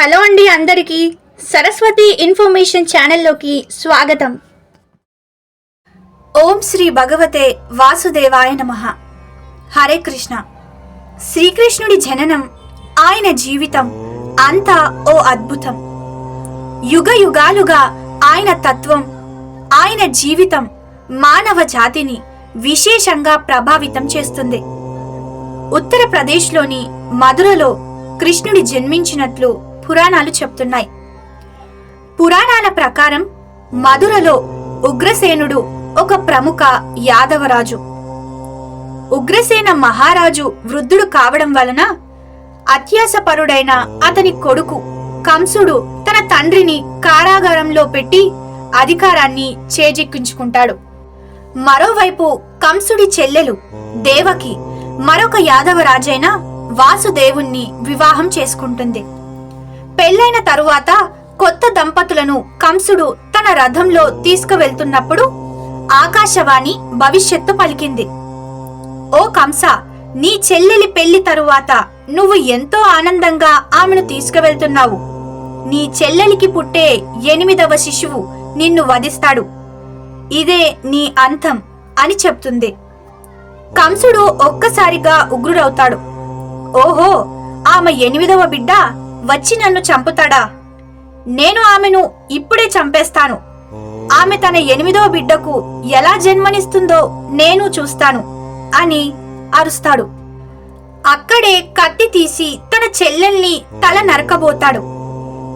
Hello అండి అందరికీ Saraswati information ఛానల్లోకి స్వాగతం. ఓం శ్రీ భగవతే వాసుదేవాయ నమ. హరే కృష్ణ. శ్రీకృష్ణుడి జననం ఆయన జీవితం అంతా ఓ అద్భుతం. యుగ యుగాలుగా ఆయన తత్వం ఆయన జీవితం మానవ జాతిని విశేషంగా ప్రభావితం చేస్తుంది. ఉత్తరప్రదేశ్లోని మధురలో కృష్ణుడి జన్మించినట్లు పురాణాలు చెప్తున్నాయి. పురాణాల ప్రకారం మధురలో ఉగ్రసేనుడు ఒక ప్రముఖ యాదవరాజు. ఉగ్రసేన మహారాజు వృద్ధుడు కావడం వలన అత్యాసపరుడైన అతని కొడుకు కంసుడు తన తండ్రిని కారాగారంలో పెట్టి అధికారాన్ని చేజిక్కించుకుంటాడు. మరోవైపు కంసుడి చెల్లెలు దేవకి మరొక యాదవరాజైన వాసుదేవుణ్ణి వివాహం చేసుకుంటుంది. పెళ్ళైన తరువాత కొత్త దంపతులను కంసుడు తన రథంలో తీసుకువెళ్తున్నప్పుడు ఆకాశవాణి భవిష్యత్తు పలికింది. ఓ కంస నీ చెల్లెలి పెళ్ళి తరువాత నువ్వు ఎంతో ఆనందంగా ఆమెను తీసుకువెళ్తున్నావు. నీ చెల్లెలికి పుట్టే ఎనిమిదవ శిశువు నిన్ను వధిస్తాడు. ఇదే నీ అంతం అని చెప్తుంది. కంసుడు ఒక్కసారిగా ఉగ్రుడవుతాడు. ఓహో ఆమె ఎనిమిదవ బిడ్డ? వచ్చి నన్ను చంపుతాడా? నేను ఆమెను ఇప్పుడే చంపేస్తాను. ఆమె తన ఎనిమిదవ బిడ్డకు ఎలా జన్మనిస్తుందో నేను చూస్తాను అని అరుస్తాడు. అక్కడే కత్తి తీసి తన చెల్లెల్ని తల నరకబోతాడు.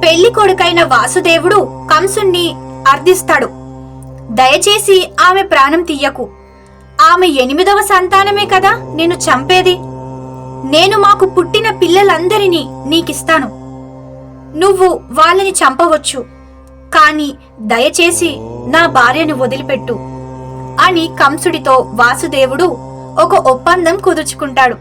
పెళ్ళి కొడుకైన వాసుదేవుడు కంసుణ్ణి అర్థిస్తాడు దయచేసి ఆమె ప్రాణం తీయకు. ఆమె ఎనిమిదవ సంతానమే కదా నేను చంపేది? నేను మాకు పుట్టిన పిల్లలందరినీ నీకిస్తాను. నువ్వు వాళ్ళని చంపవచ్చు. కాని దయచేసి నా భార్యను వదిలిపెట్టు. అని కంసుడితో వాసుదేవుడు ఒక ఒప్పందం కుదుర్చుకుంటాడు.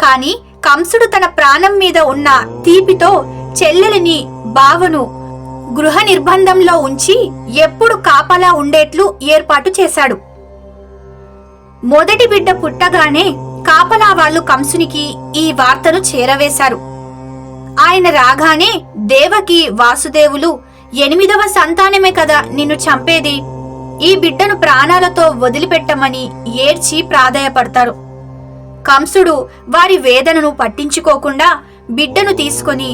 కాని కంసుడు తన ప్రాణం మీద ఉన్న తీపితో చెల్లెలిని బావను గృహ నిర్బంధంలో ఉంచి ఎప్పుడు కాపలా ఉండేట్లు ఏర్పాటు చేశాడు. మొదటి బిడ్డ పుట్టగానే కాపలా వాళ్ళు కంసునికి ఈ వార్తను చేరవేశారు. ఆయన రాగానే దేవకి వాసుదేవులు ఎనిమిదవ సంతానమే కదా నిన్ను చంపేది. ఈ బిడ్డను ప్రాణాలతో వదిలిపెట్టమని ఏడ్చి ప్రాధాయపడతారు. కంసుడు వారి వేదనను పట్టించుకోకుండా బిడ్డను తీసుకొని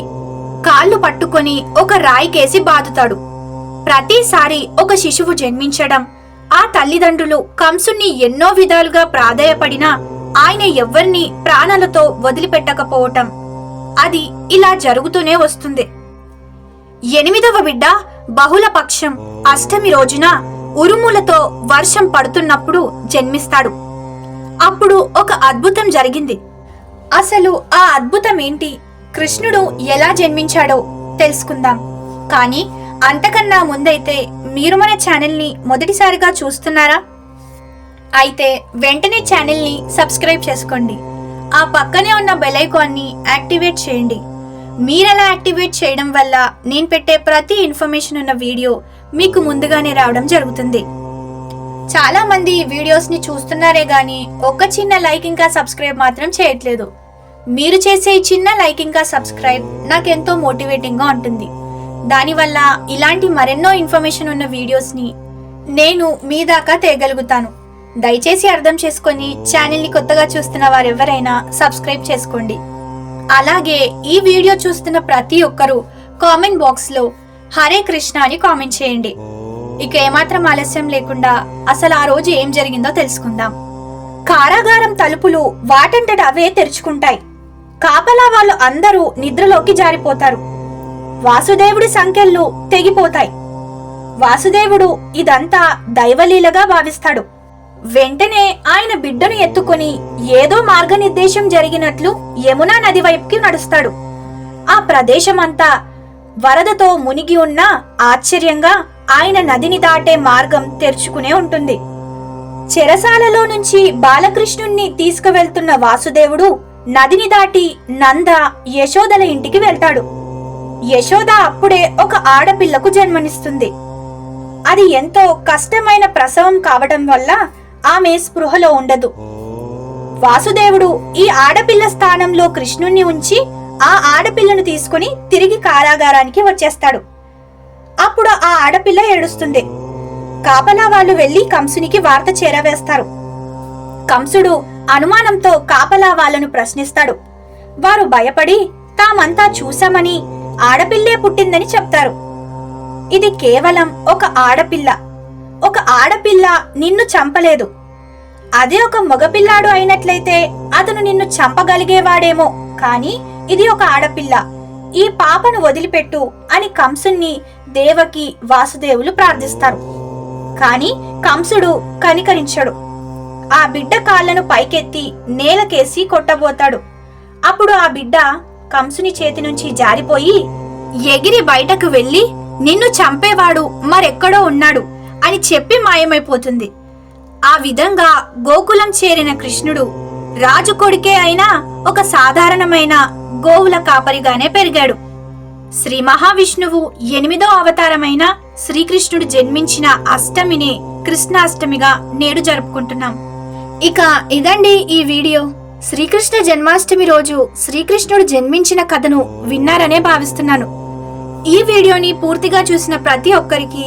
కాళ్ళు పట్టుకొని ఒక రాయికేసి బాదుతాడు. ప్రతిసారి ఒక శిశువు జన్మించడం ఆ తల్లిదండ్రులు కంసుణ్ణి ఎన్నో విధాలుగా ప్రాధాయపడినా ఆయన ఎవ్వరిని ప్రాణాలతో వదిలిపెట్టకపోవటం. అది ఇలా జరుగుతూనే వస్తుంది. ఎనిమిదవ బిడ్డ బహుళ పక్షం అష్టమి రోజున ఉరుములతో వర్షం పడుతున్నప్పుడు జన్మిస్తాడు. అప్పుడు ఒక అద్భుతం జరిగింది. అసలు ఆ అద్భుతం ఏంటి? కృష్ణుడు ఎలా జన్మించాడో తెలుసుకుందాం. కానీ అంతకన్నా ముందైతే మీరు మన ఛానల్ని మొదటిసారిగా చూస్తున్నారా? అయితే వెంటనే ఛానల్ని సబ్స్క్రైబ్ చేసుకోండి. ఆ పక్కనే ఉన్న బెల్ ఐకాన్ని యాక్టివేట్ చేయండి. మీరలా యాక్టివేట్ చేయడం వల్ల నేను పెట్టే ప్రతి ఇన్ఫర్మేషన్ ఉన్న వీడియో మీకు ముందుగానే రావడం జరుగుతుంది. చాలామంది వీడియోస్ని ఈ చూస్తున్నారే కానీ ఒక చిన్న లైక్ ఇంకా సబ్స్క్రైబ్ మాత్రం చేయట్లేదు. మీరు చేసే ఈ చిన్న లైక్ ఇంకా సబ్స్క్రైబ్ నాకెంతో మోటివేటింగ్గా ఉంటుంది. దానివల్ల ఇలాంటి మరెన్నో ఇన్ఫర్మేషన్ ఉన్న వీడియోస్ని నేను మీ దాకా తేయగలుగుతాను దయచేసి అర్థం చేసుకొని ఛానల్ని కొత్తగా చూస్తున్న వారెవరైనా సబ్స్క్రైబ్ చేసుకోండి. అలాగే ఈ వీడియో చూస్తున్న ప్రతి ఒక్కరూ కామెంట్ బాక్స్లో హరే కృష్ణ అని కామెంట్ చేయండి. ఇక ఏమాత్రం ఆలస్యం లేకుండా అసలు ఆ రోజు ఏం జరిగిందో తెలుసుకుందాం. కారాగారం తలుపులు వాటంతట అవే తెరుచుకుంటాయి. కాపలా వాళ్ళు అందరూ నిద్రలోకి జారిపోతారు. వాసుదేవుడి సంఖ్యలు తెగిపోతాయి. వాసుదేవుడు ఇదంతా దైవలీలగా భావిస్తాడు. వెంటనే ఆయన బిడ్డను ఎత్తుకొని ఏదో మార్గనిర్దేశం జరిగినట్లు యమునా నది వైపుకి నడుస్తాడు. ఆ ప్రదేశమంతా వరదతో మునిగి ఉన్నా ఆశ్చర్యంగా ఆయన నదిని దాటే మార్గం తెరుచుకునే ఉంటుంది. చెరసాలలో నుంచి బాలకృష్ణుణ్ణి తీసుకువెళ్తున్న వాసుదేవుడు నదిని దాటి నంద యశోదల ఇంటికి వెళ్తాడు. యశోద అప్పుడే ఒక ఆడపిల్లకు జన్మనిస్తుంది. అది ఎంతో కష్టమైన ప్రసవం కావడం వల్ల ఆమె స్పృహలో ఉండదు. వాసుదేవుడు ఈ ఆడపిల్ల స్థానంలో కృష్ణుణ్ణి ఉంచి ఆ ఆడపిల్లను తీసుకుని తిరిగి కారాగారానికి వచ్చేస్తాడు. అప్పుడు ఆ ఆడపిల్ల ఏడుస్తుంది. కాపలా వాళ్ళు వెళ్ళి కంసునికి వార్త చేరవేస్తారు. కంసుడు అనుమానంతో కాపలా వాళ్ళను ప్రశ్నిస్తాడు. వారు భయపడి తామంతా చూశామని ఆడపిల్లే పుట్టిందని చెప్తారు. ఇది కేవలం ఒక ఆడపిల్ల. ఒక ఆడపిల్ల నిన్ను చంపలేదు. అదే ఒక మగపిల్లాడు అయినట్లయితే అతను నిన్ను చంపగలిగేవాడేమో. కాని ఇది ఒక ఆడపిల్ల. ఈ పాపను వదిలిపెట్టు అని కంసుణ్ణి దేవకి వాసుదేవులు ప్రార్థిస్తారు. కాని కంసుడు కనికరించడు. ఆ బిడ్డ కాళ్ళను పైకెత్తి నేలకేసి కొట్టబోతాడు. అప్పుడు ఆ బిడ్డ కంసుని చేతి నుంచి జారిపోయి ఎగిరి బయటకు వెళ్ళి నిన్ను చంపేవాడు మరెక్కడో ఉన్నాడు. అని చెప్పి మాయమైపోతుంది. ఆ విధంగా గోకులం చేరిన కృష్ణుడు రాజు కొడుకే అయినా ఒక సాధారణమైన గోవుల కాపరిగానే పెరిగాడు. శ్రీ మహావిష్ణువు ఎనిమిదో అవతారమైన శ్రీకృష్ణుడు జన్మించిన అష్టమిని కృష్ణాష్టమిగా నేడు జరుపుకుంటున్నాం. ఇక ఇదండి ఈ వీడియో. శ్రీకృష్ణ జన్మాష్టమి రోజు శ్రీకృష్ణుడు జన్మించిన కథను విన్నారనే భావిస్తున్నాను. ఈ వీడియోని పూర్తిగా చూసిన ప్రతి ఒక్కరికి